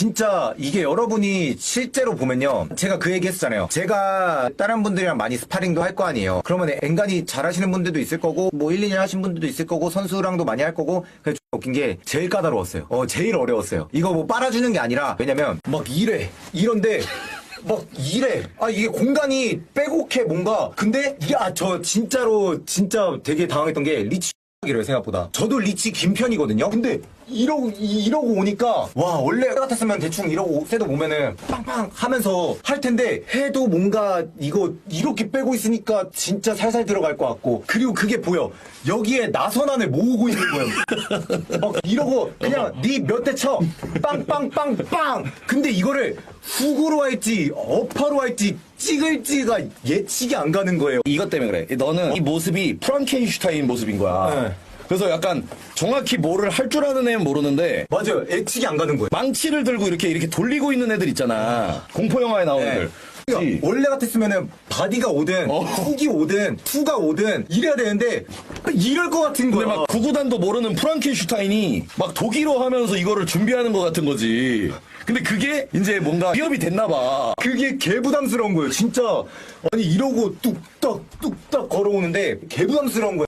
진짜 이게 여러분이 실제로 보면요. 제가 그 얘기 했었잖아요. 제가 다른 분들이랑 많이 스파링도 할 거 아니에요. 그러면 엔간히 잘하시는 분들도 있을 거고, 뭐 1, 2년 하신 분들도 있을 거고, 선수랑도 많이 할 거고, 그래서 좀 웃긴 게 제일 까다로웠어요. 어, 제일 어려웠어요. 이거 뭐 빨아주는 게 아니라, 왜냐면 막 이래. 이런데, 막 이래. 아 이게 공간이 빼곡해 뭔가. 근데 야저 진짜로 진짜 되게 당황했던 게 리치 이래요 생각보다. 저도 리치 긴 편이거든요. 근데 이러고 이- 이러고 오니까 와 원래 같았으면 대충 이러고 셋도 보면은 빵빵 하면서 할 텐데 해도 뭔가 이거 이렇게 빼고 있으니까 진짜 살살 들어갈 것 같고 그리고 그게 보여 여기에 나선안을 모으고 있는 거예요. 막 이러고 그냥 네몇대 쳐 빵빵빵빵 근데 이거를 훅으로 할지 어파로 할지 찍을지가 예측이 안 가는 거예요. 이것 때문에 그래. 너는 이 모습이 프랑켄슈타인 모습인 거야. 네. 그래서 약간 정확히 뭐를 할 줄 아는 애는 모르는데 맞아요. 예측이 안 가는 거예요. 망치를 들고 이렇게 이렇게 돌리고 있는 애들 있잖아. 공포 영화에 나오는 네. 애들. 그러니까 원래 같았으면은 바디가 오든 어. 훅이 오든 투가 오든 이래야 되는데 이럴 것 같은 근데 거야. 막 구구단도 모르는 프랑켄슈타인이 막 독일어 하면서 이거를 준비하는 것 같은 거지. 근데 그게 이제 뭔가 기업이 됐나 봐. 그게 개 부담스러운 거예요. 진짜 아니 이러고 뚝딱 뚝딱 걸어오는데 개 부담스러운 거예요.